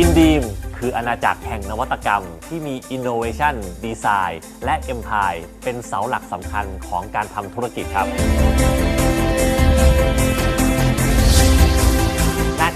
อินดีมคืออาณาจักรแห่งนวัตกรรมที่มี Innovation Design และ Empire เป็นเสาหลักสำคัญของการทำธุรกิจครับ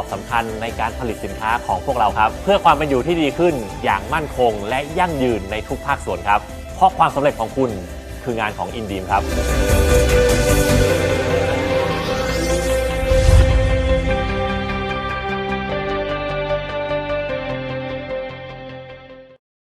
บสำคัญในการผลิตสินค้าของพวกเราครับ เพื่อความเป็นอยู่ที่ดีขึ้นอย่างมั่นคง และยั่งยืนในทุกภาคส่วนครับ เพราะความสำเร็จของคุณคืองานของอินดีมครับ